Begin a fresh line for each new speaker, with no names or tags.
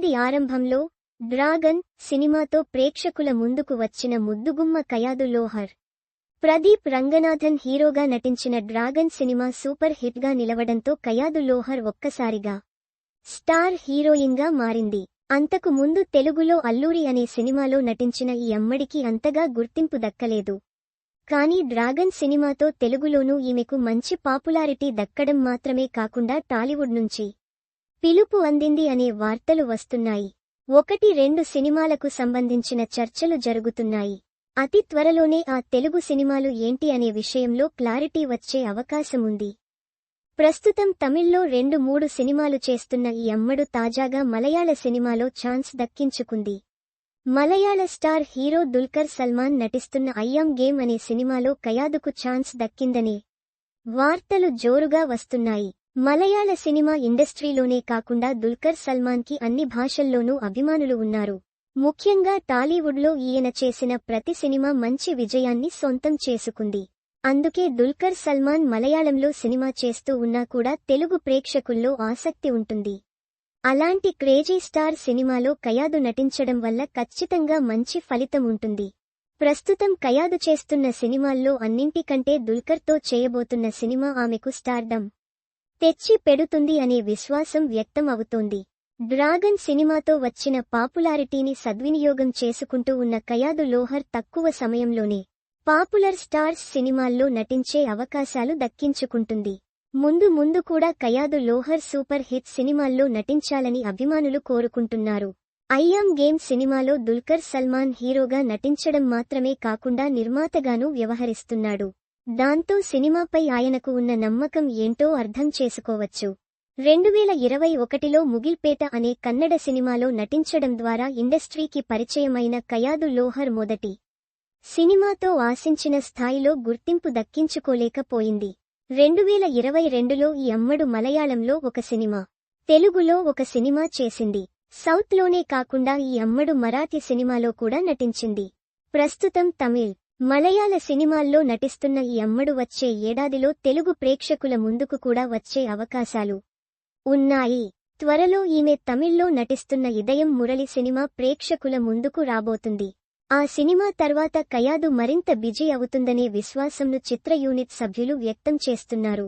ఏడాది ఆరంభంలో డ్రాగన్ సినిమాతో ప్రేక్షకుల ముందుకు వచ్చిన ముద్దుగుమ్మ కయాదు లోహర్. ప్రదీప్ రంగనాథన్ హీరోగా నటించిన డ్రాగన్ సినిమా సూపర్ హిట్గా నిలవడంతో కయాదు లోహర్ ఒక్కసారిగా స్టార్ హీరోయిన్గా మారింది. అంతకు ముందు తెలుగులో అల్లూరి అనే సినిమాలో నటించిన ఈ అమ్మడికి అంతగా గుర్తింపు దక్కలేదు. కానీ డ్రాగన్ సినిమాతో తెలుగులోనూ ఈమెకు మంచి పాపులారిటీ దక్కడం మాత్రమే కాకుండా టాలీవుడ్ నుంచి పిలుపు అందింది అనే వార్తలు వస్తున్నాయి. ఒకటి రెండు సినిమాలకు సంబంధించిన చర్చలు జరుగుతున్నాయి. అతి త్వరలోనే ఆ తెలుగు సినిమాలు ఏంటి అనే విషయంలో క్లారిటీ వచ్చే అవకాశముంది. ప్రస్తుతం తమిళ్ళో రెండు మూడు సినిమాలు చేస్తున్న ఈ అమ్మడు తాజాగా మలయాళ సినిమాలో ఛాన్స్ దక్కించుకుంది. మలయాళ స్టార్ హీరో దుల్కర్ సల్మాన్ నటిస్తున్న అయ్యం గేమ్ అనే సినిమాలో కయాదుకు ఛాన్స్ దక్కిందనే వార్తలు జోరుగా వస్తున్నాయి. మలయాళ సినిమా ఇండస్ట్రీలోనే కాకుండా దుల్కర్ సల్మాన్కి అన్ని భాషల్లోనూ అభిమానులు ఉన్నారు. ముఖ్యంగా టాలీవుడ్లో ఈయన చేసిన ప్రతి సినిమా మంచి విజయాన్ని సొంతం చేసుకుంది. అందుకే దుల్కర్ సల్మాన్ మలయాళంలో సినిమా చేస్తూ ఉన్నా కూడా తెలుగు ప్రేక్షకుల్లో ఆసక్తి ఉంటుంది. అలాంటి క్రేజీ స్టార్ సినిమాలో కయాదు నటించడం వల్ల ఖచ్చితంగా మంచి ఫలితం ఉంటుంది. ప్రస్తుతం కయాదు చేస్తున్న సినిమాల్లో అన్నింటికంటే దుల్కర్తో చేయబోతున్న సినిమా ఆమెకు స్టార్డమ్. తెచ్చి పెడుతుంది అనే విశ్వాసం వ్యక్తం అవుతోంది డ్రాగన్ సినిమాతో వచ్చిన పాపులారిటీని సద్వినియోగం చేసుకుంటూ ఉన్న కయాదు లోహర్ తక్కువ సమయంలోనే పాపులర్ స్టార్స్ సినిమాల్లో నటించే అవకాశాలు దక్కించుకుంటుంది. ముందు ముందు కూడా కయాదు లోహర్ సూపర్ హిట్ సినిమాల్లో నటించాలని అభిమానులు కోరుకుంటున్నారు. అయ్యాం గేమ్ సినిమాలో దుల్కర్ సల్మాన్ హీరోగా నటించడం మాత్రమే కాకుండా నిర్మాతగానూ వ్యవహరిస్తున్నాడు. దాంతో సినిమాపై ఆయనకు ఉన్న నమ్మకం ఏంటో అర్థం చేసుకోవచ్చు. రెండువేల ఇరవై ఒకటిలో ముగిల్పేట అనే కన్నడ సినిమాలో నటించడం ద్వారా ఇండస్ట్రీకి పరిచయమైన కయాదు లోహర్ మొదటి సినిమాతో ఆశించిన స్థాయిలో గుర్తింపు దక్కించుకోలేకపోయింది. రెండువేల ఇరవై రెండులో ఈ అమ్మడు మలయాళంలో ఒక సినిమా తెలుగులో ఒక సినిమా చేసింది. సౌత్లోనే కాకుండా ఈ అమ్మడు మరాఠీ సినిమాలో కూడా నటించింది. ప్రస్తుతం తమిళ్ మలయాళ సినిమాల్లో నటిస్తున్న ఈ అమ్మడు వచ్చే ఏడాదిలో తెలుగు ప్రేక్షకుల ముందుకు కూడా వచ్చే అవకాశాలు ఉన్నాయి. త్వరలో ఈమె తమిళ్ళో నటిస్తున్న ఇదయం మురళి సినిమా ప్రేక్షకుల ముందుకు రాబోతుంది. ఆ సినిమా తర్వాత కయాదు మరింత బిజీ అవుతుందనే విశ్వాసంను చిత్ర యూనిట్ సభ్యులు వ్యక్తం చేస్తున్నారు.